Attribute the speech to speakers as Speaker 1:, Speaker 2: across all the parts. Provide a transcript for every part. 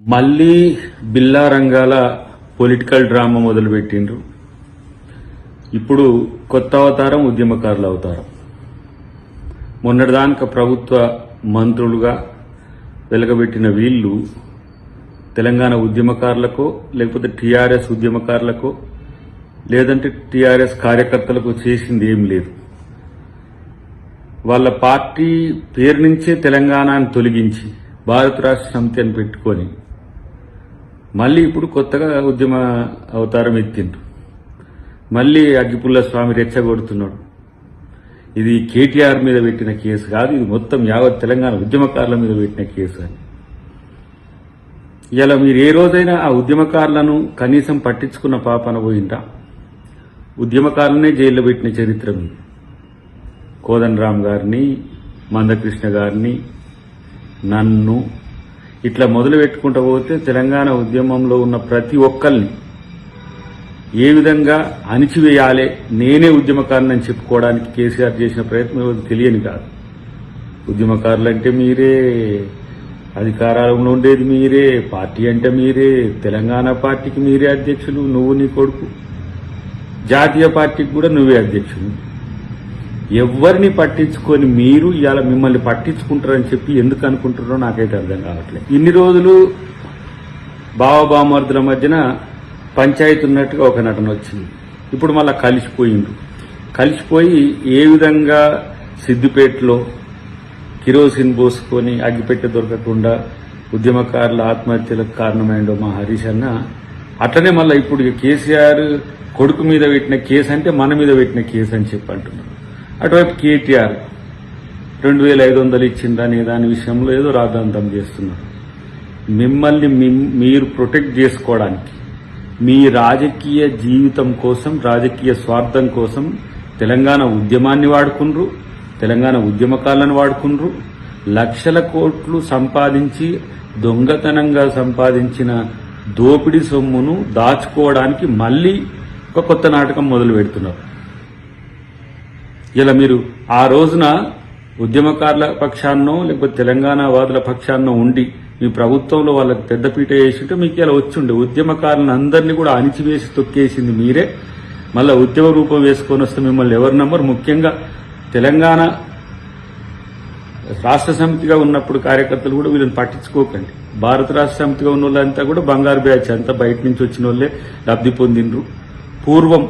Speaker 1: మళ్ళీ బిల్లా రంగాల political drama మొదలుపెట్టిండ్రు. ఇప్పుడు కొత్త అవతారం ఉద్యమకారుల అవతారం. మొన్నటిదానిక ప్రభుత్వ మంత్రులుగా వెలగబెట్టిన వీళ్ళు తెలంగాణ ఉద్యమకారులకో లేకపోతే టీఆర్ఎస్ ఉద్యమకారులకో లేదంటే టీఆర్ఎస్ కార్యకర్తలకు చేసింది ఏం లేదు. వాళ్ళ పార్టీ పేరు నుంచే తెలంగాణను తొలగించి భారత రాష్ట్ర సమితి అని పెట్టుకొని మళ్ళీ ఇప్పుడు కొత్తగా ఉద్యమ అవతారం ఎత్తిండ్రు మళ్ళీ అగ్గిపుల్ల స్వామి రెచ్చగొడుతున్నాడు. ఇది కేటీఆర్ మీద పెట్టిన కేసు కాదు ఇది మొత్తం యావత్ తెలంగాణ ఉద్యమకారుల మీద పెట్టిన కేసు అని. ఇలా మీరు ఏ రోజైనా ఆ ఉద్యమకారులను కనీసం పట్టించుకున్న పాపన పోయిందా ఉద్యమకారులనే జైల్లో పెట్టిన చరిత్ర మీది. కోదండరామ్ గారిని మందకృష్ణ గారిని నన్ను ఇట్లా మొదలు పెట్టుకుంటూ పోతే తెలంగాణ ఉద్యమంలో ఉన్న ప్రతి ఒక్కరిని ఏ విధంగా అణిచివేయాలి నేనే ఉద్యమకారుని చెప్పుకోవడానికి కేసీఆర్ చేసిన ప్రయత్నం ఎవరికి తెలియని కాదు. ఉద్యమకారులు అంటే మీరే అధికారంలో ఉండేది మీరే పార్టీ అంటే మీరే తెలంగాణ పార్టీకి మీరే అధ్యక్షులు నువ్వు నీ కొడుకు. జాతీయ పార్టీకి కూడా నువ్వే అధ్యక్షుడు ఎవరిని పట్టించుకొని మీరు ఇవాళ మిమ్మల్ని పట్టించుకుంటారని చెప్పి ఎందుకు అనుకుంటున్నారో నాకైతే అర్థం కావట్లేదు. ఇన్ని రోజులు బావబామర్దుల మధ్యన పంచాయతీ ఉన్నట్టుగా ఒక నటన వచ్చింది. ఇప్పుడు మళ్ళా కలిసిపోయిండు. కలిసిపోయి ఏ విధంగా సిద్దిపేటలో కిరోసిన్ పోసుకొని అగ్గిపెట్టె దొరకకుండా ఉద్యమకారుల ఆత్మహత్యలకు కారణమైండో మా హరీష్ అన్న అట్లనే మళ్ళీ ఇప్పుడు కేసీఆర్ కొడుకు మీద పెట్టిన కేసు అంటే మన మీద పెట్టిన కేసు అని చెప్పి అంటున్నారు. అటువైపు కేటీఆర్ రెండు వేల ఐదు వందలు ఇచ్చిందని దాని విషయంలో ఏదో రాద్ధాంతం చేస్తున్నారు. మిమ్మల్ని మిమ్- మీరు ప్రొటెక్ట్ చేసుకోవడానికి మీ రాజకీయ జీవితం కోసం రాజకీయ స్వార్థం కోసం తెలంగాణ ఉద్యమాన్ని వాడుకుండ్రు తెలంగాణ ఉద్యమకాలను వాడుకుండ్రు లక్షల కోట్లు సంపాదించి దొంగతనంగా సంపాదించిన దోపిడీ సొమ్మును దాచుకోవడానికి మళ్ళీ ఒక కొత్త నాటకం మొదలు పెడుతున్నారు ఇలా మీరు ఆ రోజున ఉద్యమకారుల పక్షాన్నో లేకపోతే తెలంగాణ వాదుల పక్షాన్నో ఉండి మీ ప్రభుత్వంలో వాళ్ళకి పెద్దపీట వేసింటే మీకు ఇలా వచ్చిండే. ఉద్యమకారులను అందరినీ కూడా అణిచివేసి తొక్కేసింది మీరే. మళ్ళీ ఉద్యమ రూపం వేసుకొని వస్తే మిమ్మల్ని ఎవరు నమ్మరు. ముఖ్యంగా తెలంగాణ రాష్ట్ర సమితిగా ఉన్నప్పుడు కార్యకర్తలు కూడా వీళ్ళని పట్టించుకోకండి. భారత రాష్ట్ర సమితిగా ఉన్న వాళ్ళంతా కూడా బంగారు బ్యాచ్ అంతా బయట నుంచి వచ్చిన వాళ్ళే లబ్ధి పొందిండ్రు. పూర్వం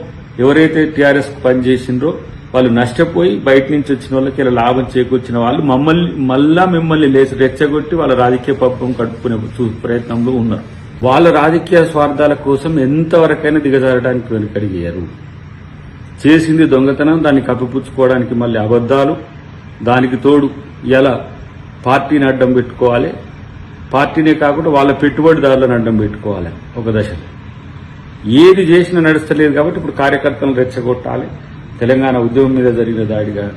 Speaker 1: ఎవరైతే టీఆర్ఎస్ పనిచేసిండ్రో వాళ్ళు నష్టపోయి బయట నుంచి వచ్చిన వాళ్ళకి ఇలా లాభం చేకూర్చిన వాళ్ళు మమ్మల్ని మళ్ళా మిమ్మల్ని లేచి రెచ్చగొట్టి వాళ్ళ రాజకీయ పబ్బం కట్టుకునే ప్రయత్నంలో ఉన్నారు. వాళ్ళ రాజకీయ స్వార్థాల కోసం ఎంతవరకైనా దిగజారడానికి వెనుకడిగారు చేసింది దొంగతనం దాన్ని కప్పిపుచ్చుకోవడానికి మళ్ళీ అబద్ధాలు. దానికి తోడు ఎలా పార్టీని అడ్డం పెట్టుకోవాలి. పార్టీనే కాకుండా వాళ్ళ పెట్టుబడిదారులను అడ్డం పెట్టుకోవాలి. ఒక దశలో. ఏది చేసినా నడుస్తలేదు కాబట్టి ఇప్పుడు కార్యకర్తలను రెచ్చగొట్టాలి. తెలంగాణ ఉద్యమం మీద జరిగిన దాడిగా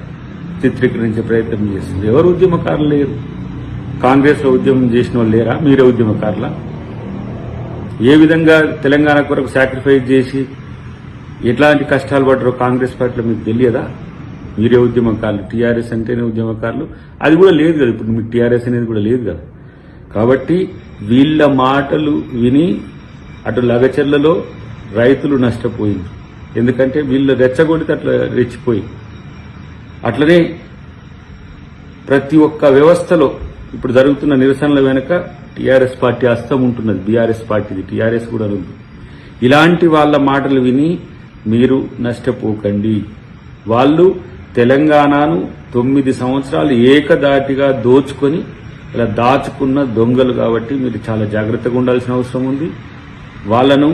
Speaker 1: చిత్రీకరించే ప్రయత్నం చేస్తుంది. ఎవరు ఉద్యమకారులు లేరు? కాంగ్రెస్లో ఉద్యమం చేసిన వాళ్ళు లేరా? మీరే ఉద్యమకారులా? ఏ విధంగా తెలంగాణ కొరకు సాక్రిఫైస్ చేసి ఎట్లాంటి కష్టాలు పడ్డారో కాంగ్రెస్ పార్టీలో మీకు తెలియదా? మీరే ఉద్యమకారులు. టీఆర్ఎస్ అంటేనే ఉద్యమకారులు. అది కూడా లేదు కదా. ఇప్పుడు మీకు టీఆర్ఎస్ అనేది కూడా లేదు కదా. కాబట్టి వీళ్ళ మాటలు విని అటు లగచెర్లలో రైతులు నష్టపోయింది ఎందుకంటే వీళ్ళు రెచ్చగొడితే అట్లా రెచ్చిపోయి. అట్లనే ప్రతి ఒక్క వ్యవస్థలో ఇప్పుడు జరుగుతున్న నిరసనల వెనుక టీఆర్ఎస్ పార్టీ అస్తం ఉంటున్నది. బీఆర్ఎస్ పార్టీది. టీఆర్ఎస్ కూడా ఉంది. ఇలాంటి వాళ్ళ మాటలు విని మీరు నష్టపోకండి. వాళ్ళు తెలంగాణను తొమ్మిది సంవత్సరాలు ఏకదాటిగా దోచుకొని ఇలా దాచుకున్న దొంగలు కాబట్టి మీరు చాలా జాగ్రత్తగా ఉండాల్సిన అవసరం ఉంది. వాళ్ళను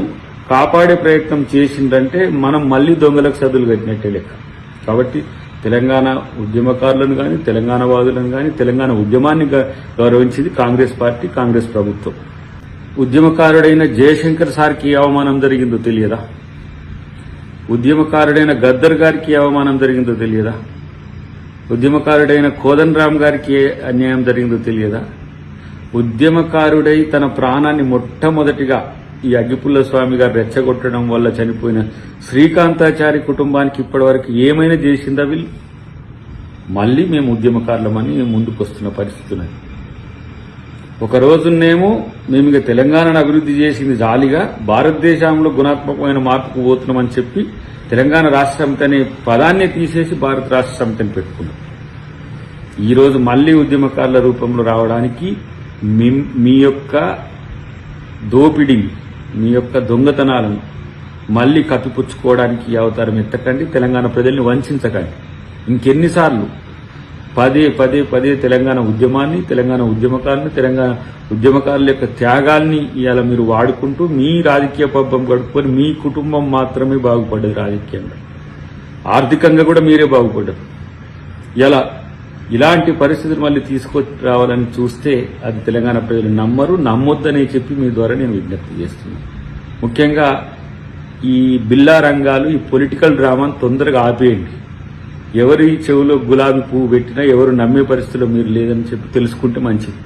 Speaker 1: కాపాడే ప్రయత్నం చేసిందంటే మనం మళ్ళీ దొంగలకు సదులు కట్టినట్టే లెక్క. కాబట్టి తెలంగాణ ఉద్యమకారులను కానీ తెలంగాణ వాదులను కానీ తెలంగాణ ఉద్యమాన్ని గ- గౌరవించింది కాంగ్రెస్ పార్టీ కాంగ్రెస్ ప్రభుత్వం. ఉద్యమకారుడైన జయశంకర్ సార్కి అవమానం జరిగిందో తెలియదా? ఉద్యమకారుడైన గద్దర్ గారికి అవమానం జరిగిందో తెలియదా? ఉద్యమకారుడైన కోదన్ రామ్ గారికి అన్యాయం జరిగిందో తెలియదా? ఉద్యమకారుడై తన ప్రాణాన్ని మొట్టమొదటిగా ఈ అగ్గిపుల్ల స్వామి గారు రెచ్చగొట్టడం వల్ల చనిపోయిన శ్రీకాంతాచారి కుటుంబానికి ఇప్పటివరకు ఏమైనా చేసిందా వీళ్ళు? మళ్ళీ మేము ఉద్యమకారులమని ముందుకు వస్తున్న పరిస్థితులు ఒక రోజునేమో మేము ఇక తెలంగాణను అభివృద్ధి చేసింది జాలిగా భారతదేశంలో గుణాత్మకమైన మార్పుకు పోతున్నామని చెప్పి తెలంగాణ రాష్ట్ర సమితి అనే పదాన్ని తీసేసి భారత రాష్ట్ర సమితిని పెట్టుకున్నాం. ఈరోజు మళ్ళీ మళ్ళీ ఉద్యమకారుల రూపంలో రావడానికి మీ మీ యొక్క దోపిడీ మీ యొక్క దొంగతనాలను మళ్ళీ కప్పిపుచ్చుకోవడానికి ఈ అవతారం ఎత్తకండి తెలంగాణ ప్రజల్ని వంచకండి. ఇంకెన్నిసార్లు? పదే పదే పదే తెలంగాణ ఉద్యమాన్ని తెలంగాణ ఉద్యమకారుని తెలంగాణ ఉద్యమకారుల యొక్క త్యాగాల్ని ఇవాళ మీరు వాడుకుంటూ మీ రాజకీయ పబ్బం గడుపుకొని మీ కుటుంబం మాత్రమే బాగుపడ్డది రాజకీయంగా ఆర్థికంగా కూడా మీరే బాగుపడ్డారు ఇలా ఇలాంటి పరిస్థితులు మళ్ళీ తీసుకురావాలని చూస్తే అది తెలంగాణ ప్రజలు నమ్మరు నమ్మొద్దని చెప్పి మీ ద్వారా నేను విజ్ఞప్తి చేస్తున్నాను ముఖ్యంగా ఈ బిల్లా రంగాలు ఈ పొలిటికల్ డ్రామాను తొందరగా ఆపేయండి. ఎవరి చెవిలో గులాబీ పువ్వు పెట్టినా ఎవరు నమ్మే పరిస్థితిలో మీరు లేదని చెప్పి తెలుసుకుంటే మంచిది.